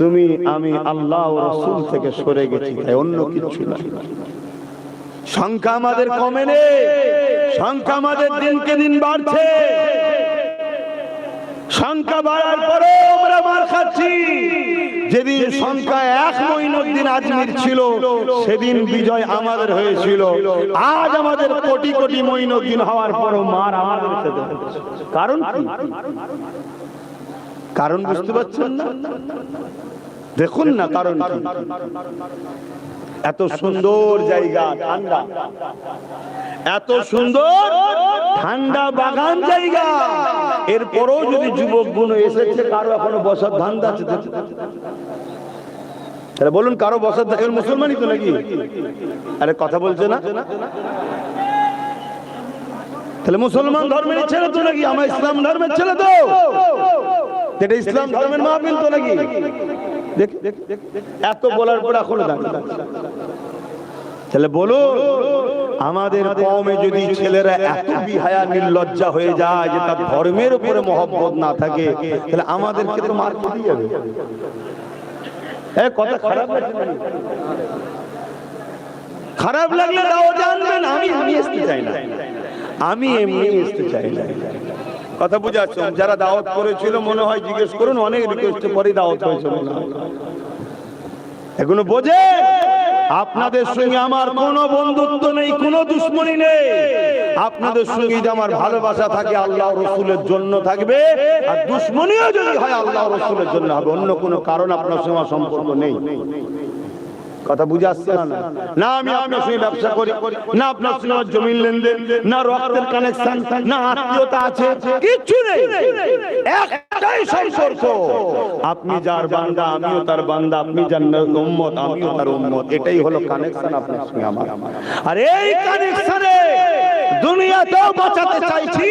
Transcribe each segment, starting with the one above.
তুমি, আমি আল্লাহ ও রসুল থেকে সরে গেছি, তাই অন্য কিছু না। সংখ্যা আমাদের কমে নেই সংখ্যা আমাদের দিনকে দিন বাড়ছে। সংখ্যা বাড়ার পরে আমরা মার খাচ্ছি। যেদিন সংখ্যা এক মহিনুদ্দিন আজমির ছিল, সেদিন বিজয় আমাদের হয়েছিল। আজ আমাদের কোটি কোটি মহিনুদ্দিন হওয়ার পরও মার আমাদের কারণ কারণ বুঝতে পারছেন না? দেখুন না কারণ এত সুন্দর জায়গা ঠান্ডা। এত সুন্দর ঠান্ডা বাগান জায়গা। এরপরও যদি যুবক গুণ এসেছে কারও এখনও বসার ধান্দা আছে তাহলে বলুন কারও বসার এর মুসলমানই তো নাকি? আরে কথা বলছে না? তাহলে মুসলমান ধর্মের ছেলে তো নাকি? আমার ইসলাম ধর্মের ছেলে তো। এটা ইসলাম ধর্মের মাহফিল তো নাকি? এত বলার পর এখনও তাহলে বলো আমাদের কমে যদি ছেলেরা এত বিহায়া নির্লজ্জা হয়ে যায় যে তার ধর্মের উপরে মহব্বত না থাকে, তাহলে আমাদেরকে তো মার খেতে যাবে খারাপ লাগলে আমি আমি আসতে চাই না। আমি এমনি আসতে চাই না। কথা বুঝাচ্ছ যারা দাওয়াত করেছিল, মনে হয় জিজ্ঞেস করুন, অনেক রিকোয়েস্ট পরে দাওয়াত হয়েছে এগুলো বোঝে? আপনাদের সঙ্গে আমার কোনো বন্ধুত্ব নেই, কোনো দুশ্মনী নেই। আপনাদের সঙ্গে যদি আমার ভালোবাসা থাকে, আল্লাহ রসুলের জন্য থাকবে। আর দুশ্মনীও যদি হয়, আল্লাহ রসুলের জন্য হবে। অন্য কোনো কারণ আপনার সঙ্গে সম্পর্ক নেই। কথা বুঝে আসছে না না আমি আপনার সঙ্গে ব্যবসা করি না আপনার সঙ্গে আমার জমির লেনদেন না রক্তের কানেকশন না আত্মীয়তা আছে কিছু নেই একটাই সম্পর্ক আপনি যার বান্দা আমিও তার বান্দা আপনি যার উম্মত আমিও তার উম্মত এটাই হলো কানেকশন আপনার সঙ্গে আমার আর এই কানেকশনে দুনিয়াতেও বাঁচাতে চাইছি,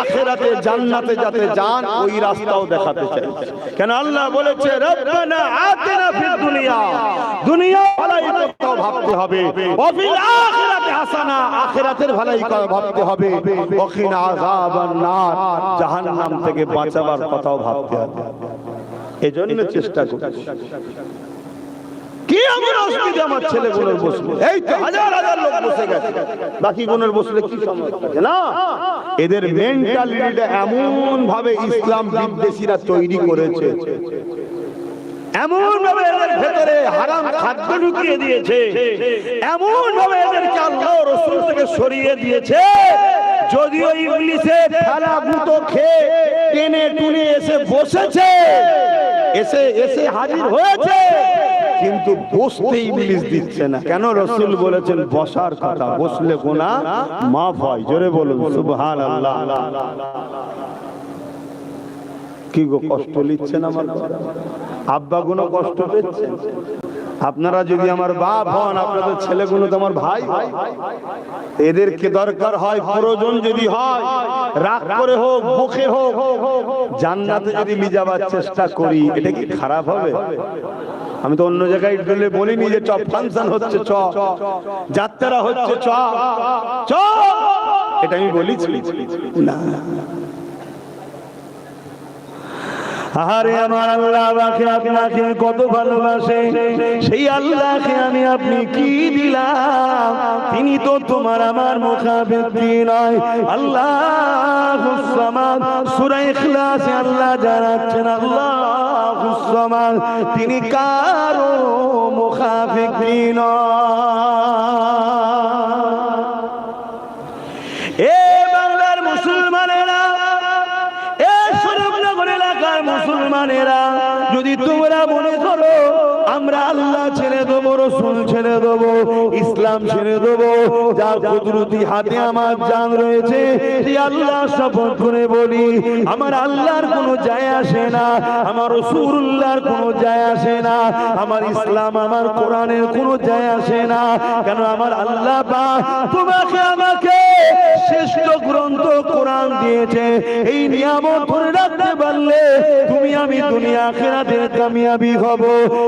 আখেরাতে জান্নাতে যাতে যান, ওই রাস্তাও দেখাতে চাইছি। কেন আল্লাহ বলেছে, রব্বানা আতিনা ফিদ দুনিয়া। দুনিয়া ভালাই করতেও ভাবতে হবে। ওয়াফিল আখিরাতে হাসানা, আখিরাতের ভালাই কথা ভাবতে হবে। ওয়াকিনা আযাবান নার, জাহান্নাম থেকে বাঁচাবার কথাও ভাবতে হবে। এজন্য চেষ্টা করছি। কি এমন অসুবিধা আমার বসবে এই তো হাজার হাজার লোক বসে গেছে। বাকি বসলে কি সমস্যা? না? এদের মেন্টালিটিটা এমন ভাবে ইসলাম তৈরি করেছে। এমন ভাবে এদের ভেতরে হারাম খাদ্য ঢুকিয়ে দিয়েছে। এমন ভাবে আল্লাহ রসুল থেকে সরিয়ে দিয়েছে। যদিও ইংলিশে ঠেলা গুঁতো খেয়ে টেনে টুনে এসে বসেছে, এসে এসে হাজির হয়েছে। কিন্তু বসতে ইংলিশ দিচ্ছে না। কেন রসুল বলেছেন, বসার কথা, বসলে গোনা মাফ হয়। জোরে বলুন সুবহান আল্লাহ কি গো, কষ্ট নিচ্ছেন আমার আব্বা গুলো কষ্ট পেয়েছেন আপনারা যদি আমার বাপ হন, আপনাদের ছেলেগুলো তো আমার ভাই এদেরকে দরকার হয়? প্রয়োজন যদি হয়, রাগ করে হোক বুকে হোক, জান্নাতে যদি যাবার চেষ্টা করি, এটা কি খারাপ হবে? আমি তো অন্য জায়গায় গেলে বলিনি যে চ ফাংশন হচ্ছে চ। যাত্রা হচ্ছে চ। চ। এটা আমি বলি না। আরে আমার আল্লাহ আমাকে আপনাকে কত ভালোবাসে। সেই আল্লাহকে আমি আপনি কি দিলাম? তিনি তো তোমার আমার মুখাপেক্ষি নয়। আল্লাহ সূরা ইখলাসে আল্লাহ জানাচ্ছেন আল্লাহ তিনি কারও মুখাপেক্ষি নয়। তোমরা মনে করো আমরা আল্লাহ ছেড়ে দেবো রসুল ছেড়ে দেবো। ইসলাম ছেড়ে দেবো। যার কুদরতি হাতে আমার জান রয়েছে আল্লাহ শপথ করে বলি, আমার আল্লাহর কোনো যায় আসে না, আমার রসুল্লাহর কোনো যায় আসে না, আমার ইসলাম, আমার কোরআনের কোনো যায় আসে না। কেন আমার আল্লাহ পা তোমাকে আমাকে শ্রেষ্ঠ গ্রন্থ কোরআন দিয়েছে, এই নিয়ামত ধরে রাখতে পারলে তুমি আমি দুনিয়া আখেরাতে কামিয়াবি হব।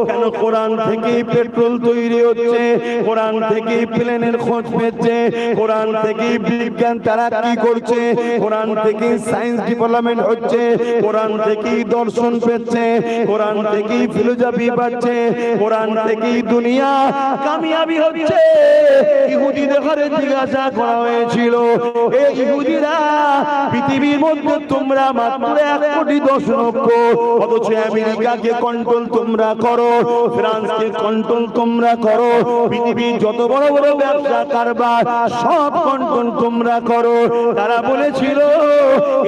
কেন কোরআন থেকে পেট্রোল তৈরি হচ্ছে? কোরআন থেকে প্লেনের খোঁজ পেচ্ছে কোরআন থেকে বিজ্ঞান তারা কি করছে? কোরআন থেকে সায়েন্স ডেভেলপমেন্ট হচ্ছে। কোরআন থেকেই দর্শন পেচ্ছে কোরআন থেকেই ফিলোসফি পাচ্ছে। কোরআন থেকেই দুনিয়া কামিয়াবি হচ্ছে। ইহুদিদের ঘরে জিজ্ঞাসা করা হয়েছিল এই ইহুদিরা, পৃথিবীর মধ্যে তোমরা মাত্র এক কোটি দশ লক্ষ, অথচ আমেরিকাকে কন্ট্রোল তোমরা করো, ফ্রান্সকে কন্ট্রোল তোমরা করো পৃথিবীর যত বড় বড় ব্যবসা, কারবার, সব কন্টন তোমরা করো। তারা বলেছিল,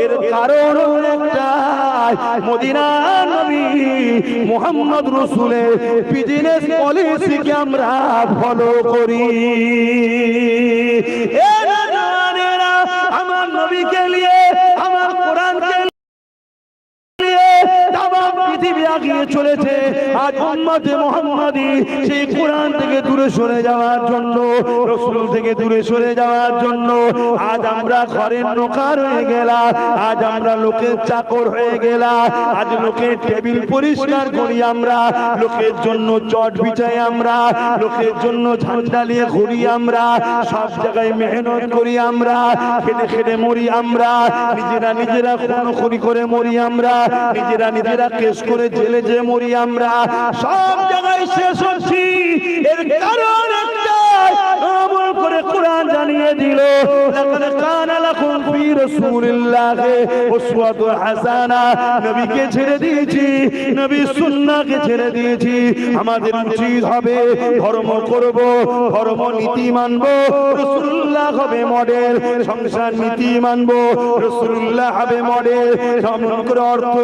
এর কারণ হলো একটাই মদিনা নবী মোহাম্মদ রসুলের বিজনেস পলিসিকে আমরা ফলো করি। এ পৃথিবী আগিয়ে চলেছে। আজ উম্মতে মুহাম্মাদি সেই কোরআন থেকে দূরে সরে যাওয়ার জন্য, রসুল থেকে দূরে সরে যাওয়ার জন্য আজ আমরা ঘরের নোকার হয়ে গেলাম, আজ আমরা লোকের চাকর হয়ে গেলাম, আজ লোকের টেবিল পরিষ্কার করি আমরা, লোকের জন্য চট বিছাই আমরা, লোকের জন্য ঝান্ডা নিয়ে ঘুরি আমরা, সব জায়গায় মেহনত করি আমরা, খেটে খেটে মরি আমরা, নিজেরা নিজেরা খুনোখুনি করে মরি আমরা, নিজেরা নিজেরা কেস করে জেলে যে মরি আমরা সব জায়গায় শেষ হচ্ছি। এর কারণ করে কোরআন জানিয়ে দিল মডেল, সংসার নীতি মানব। রাসূলুল্লাহ হবে মডেল, সমগ্র অর্থ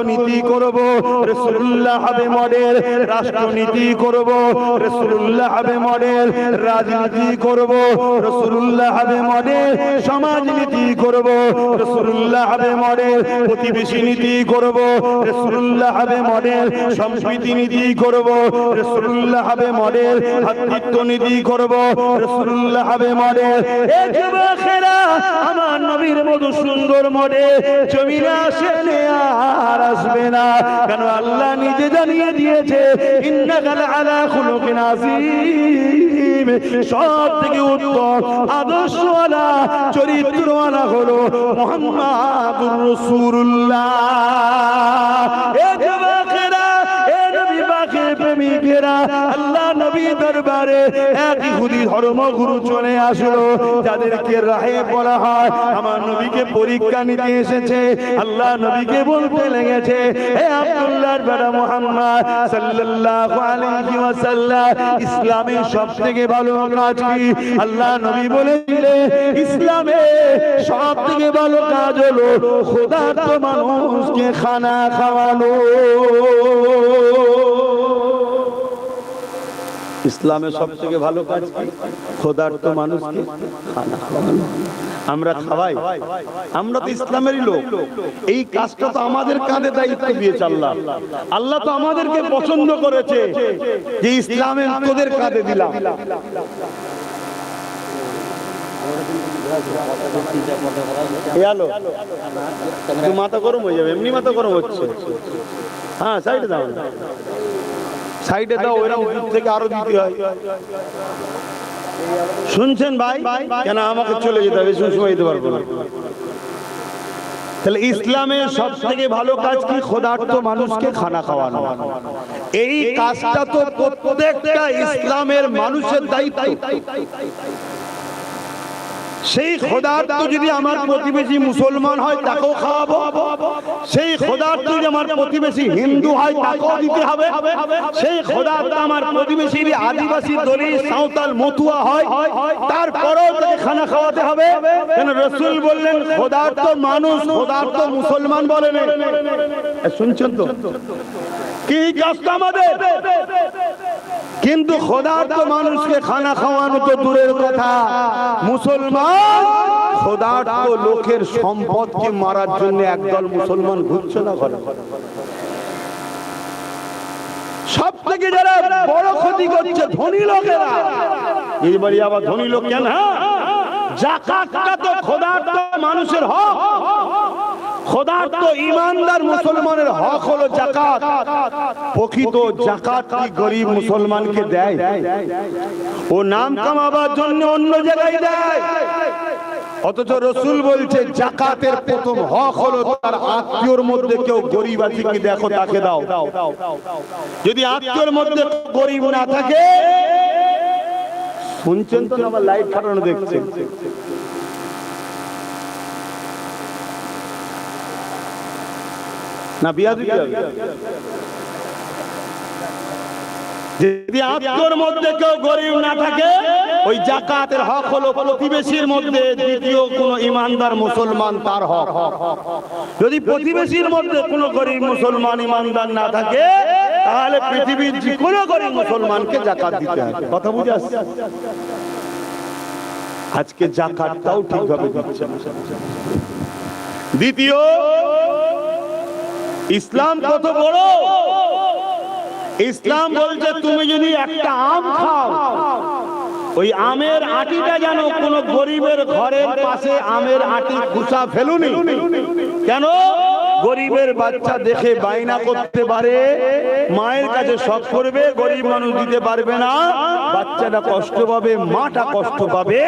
করব। হবে মডেল, রাষ্ট্রনীতি করব। রাসূলুল্লাহ হবে মডেল, রাজনীতি করব। রাসূলুল্লাহ হবে মডেল সমাজনীতি করব রাসূলুল্লাহ হবে মডেল প্রতিবেশী নীতি করব রাসূলুল্লাহ হবে মডেল সম্প্রীতি নীতি করব রাসূলুল্লাহ হবে মডেল ভাতৃত্ব নীতি করব রাসূলুল্লাহ হবে মডেল। আমার নবীর মতো সুন্দর মডেল, জমিনে আসেনে আর আসবে না। কেন আল্লাহ নিজে জানিয়ে দিয়েছে, ইন্নাকাল আলা খুলুকিন আযীম। সব থেকে উত্তম আদর্শওয়ালা চরিত্রওয়ালা হলো মুহাম্মাদুর রসুল্লাহ এ নবী পাকের প্রেমিকেরা আল্লাহ নবী দরবারে এক ইহুদি ধর্মগুরু চলে আসলো, যাদেরকে রাহে বলা হয়। আমার নবীকে পরীক্ষা নিতে এসেছে, আল্লাহ নবীকে বলতে লেগেছে হে আব্দুল্লাহর বেটা মুহাম্মদ সাল্লাল্লাহু আলাইহি ওয়াসাল্লাম ইসলামের সবথেকে ভালো কাজ কি? আল্লাহ নবী বলেছিলেন, ইসলামে সবথেকে ভালো কাজ হলো খোদার মানুষকে খানা খাওয়ানো। ইসলামের সব থেকে ভালো কাজ খোদার্থ মানুষকে আমরা খাওয়াই। আমরা তো ইসলামেরই লোক। এই কাজটা তো আমাদের কাঁধে দায়িত্ব দিয়েছে আল্লাহ। আল্লাহ তো আমাদেরকে পছন্দ করেছে যে ইসলামের তোদের কাঁধে দিলাম। মাথা গরম হয়ে যাবে, এমনি মাথা গরম হচ্ছে। হ্যাঁ সাইডে দাও সাইডে দাও দূর থেকে আরও দিতে হয়। শুনছেন ভাই? কেন আমাকে চলে যেতে হবে? সময় দিতে পারব না। তাহলে ইসলামের সব থেকে ভালো কাজ কি? খোদার্থ মানুষকে খানা খাওয়ানো। এই কাজটা তো প্রত্যেকটা ইসলামের মানুষের দায়িত্ব। সেই খোদার্থ যদি আমার প্রতিবেশী মুসলমান হয় তাকেও খাওয়াবো। সেই খোদার্থ যদি আমার প্রতিবেশী হিন্দু হয় তাকেও দিতে হবে। সেই খোদার্থ আমার প্রতিবেশী যদি আদিবাসী দলিত সাঁওতাল মতুয়া হয় তারপরেও তাকে খানা খাওয়াতে হবে কেন রসুল বললেন খোদার্থ মানুষ খোদার্থ মুসলমান বলেন শুনছেন তো? কি কাজটা আমাদের? কিন্তু খোদার্থ মানুষকে খানা খাওয়ানো তো দূরের কথা। মুসলমান খোদার্থ লোকের সম্পদকে মারার জন্য একদল মুসলমান ঘুরছে না ঘরে। সব থেকে যারা বড় ক্ষতি করছে ধনী লোকেরা। এইবারই আবার ধনী লোক কেন হ্যাঁ? জাকাতটা তো খোদার্থ মানুষের হক। খোদার্থ ইমানদার মুসলমানের হক হলো জাকাত প্রকৃত জাকাত কি গরিব মুসলমানকে দেয়? ও নাম কামাবার জন্য অন্য জায়গায় দেয়। অথচ রসুল বলছে জাকাতের প্রথম হক হলো তার আত্মীয়র মধ্যে কেউ গরিব আছে কি দেখো, তাকে দাও। যদি আত্মীয়র মধ্যে গরিব না থাকে, শুনছেন তো আমার লাইট ফাটানো দেখছেন? না, বিয়া দিতে যদি আত্মর মধ্যে কেউ গরিব না থাকে, ওই জাকাতের হক হলো প্রতিবেশীর মধ্যে, দ্বিতীয় কোন ইমানদার মুসলমান তার হক। যদি প্রতিবেশীর মধ্যে কোনো গরিব মুসলমান ইমানদার না থাকে, তাহলে পৃথিবীর যে কোনো গরিব মুসলমানকে জাকাত দিতে হবে। কথা বুঝে আসছে? আজকে জাকাতটাও ঠিকভাবে দিচ্ছে দ্বিতীয় ইসলাম কত বড়? ইসলাম বলছে, তুমি যদি একটা আম খাও, ওই আমের আটিটা যেন কোন গরিবের ঘরের পাশে আমের আটি ঘুষা ফেলুনি। কেন? গরিবের বাচ্চা দেখে বাইনা করতে পারে, মায়ের কাছে শখ করবে, গরিব মানুষ দিতে পারবে না, বাচ্চাটা কষ্ট পাবে, মাটা কষ্ট পাবে,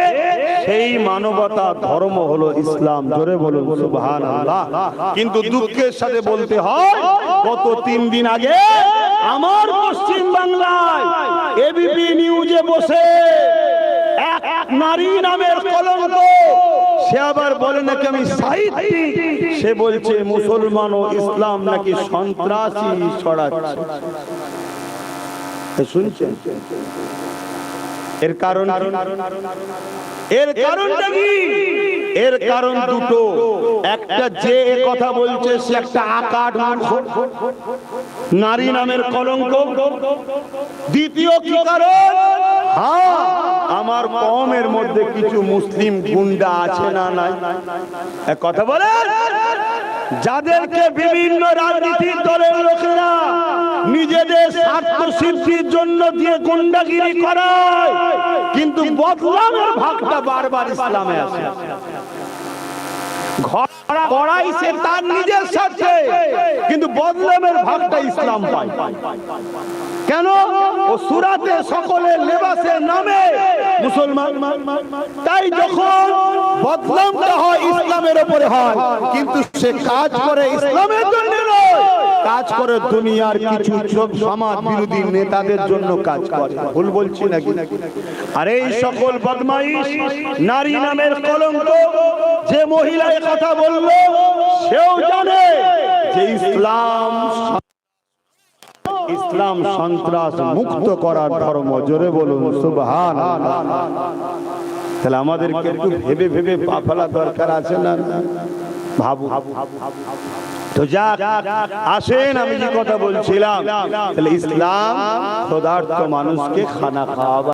সেই মানবতা ধর্ম হলো ইসলাম, জোরে বলুন সুবহান কিন্তু দুঃখের সাথে বলতে হয়, গত তিন দিন আগে আমার পশ্চিম বাংলায় এবিপি নিউজে বসে এক নারী নামের কলঙ্ক সে আবার বলে নাকি আমি সাহিত্যিক? সে বলছে মুসলমান ও ইসলাম নাকি সন্ত্রাসী ছড়াচ্ছে। শুনছেন? এর কারণ এর কারণটা কি? এর কারণ দুটো। একটা যে কথা বলছে, সে একটা আকার নারী নামের কলঙ্ক। দ্বিতীয় কি কারণ? হ্যাঁ আমার কমের মধ্যে কিছু মুসলিম গুন্ডা আছে না নাই? কথা বলে যাদেরকে বিভিন্ন রাজনীতির দলের লোকেরা নিজেদের স্বার্থ সিদ্ধির জন্য দিয়ে গুন্ডাগিরি করায়, কিন্তু বদলামের ভাগটা বারবার ইসলামে আসে। ঘর করাই সে তার নিজের স্বার্থে। কিন্তু বদলামের ভাগটা ইসলাম পায়। কেন? ও সুরাতে সকলের লেবাসের নামে। মুসলমান। তাই যখন বদনামটা হয় ইসলামের উপরে হয় কিন্তু সে কাজ করে ইসলামের জন্য নয়। কাজ করে দুনিয়ার কিছু সমাজ বিরোধী নেতাদের জন্য কাজ করে। ভুল বলছি নাকি? আর এই সকল বদমাইশ নারী নামের কলঙ্ক, যে মহিলা কথা বলল, সেও জানে যে ইসলাম ইসলাম সন্ত্রাস মুক্ত করার ধর্ম। জোরে বলুন সুবহান তাহলে আমাদেরকে একটু ভেবে ভেবে পা ফেলা দরকার আছে না? ভাবু তো যাক আসেন আমি যে কথা বলছিলাম। ইসলাম ক্ষুধার্ত মানুষকে খানা খাওয়াবা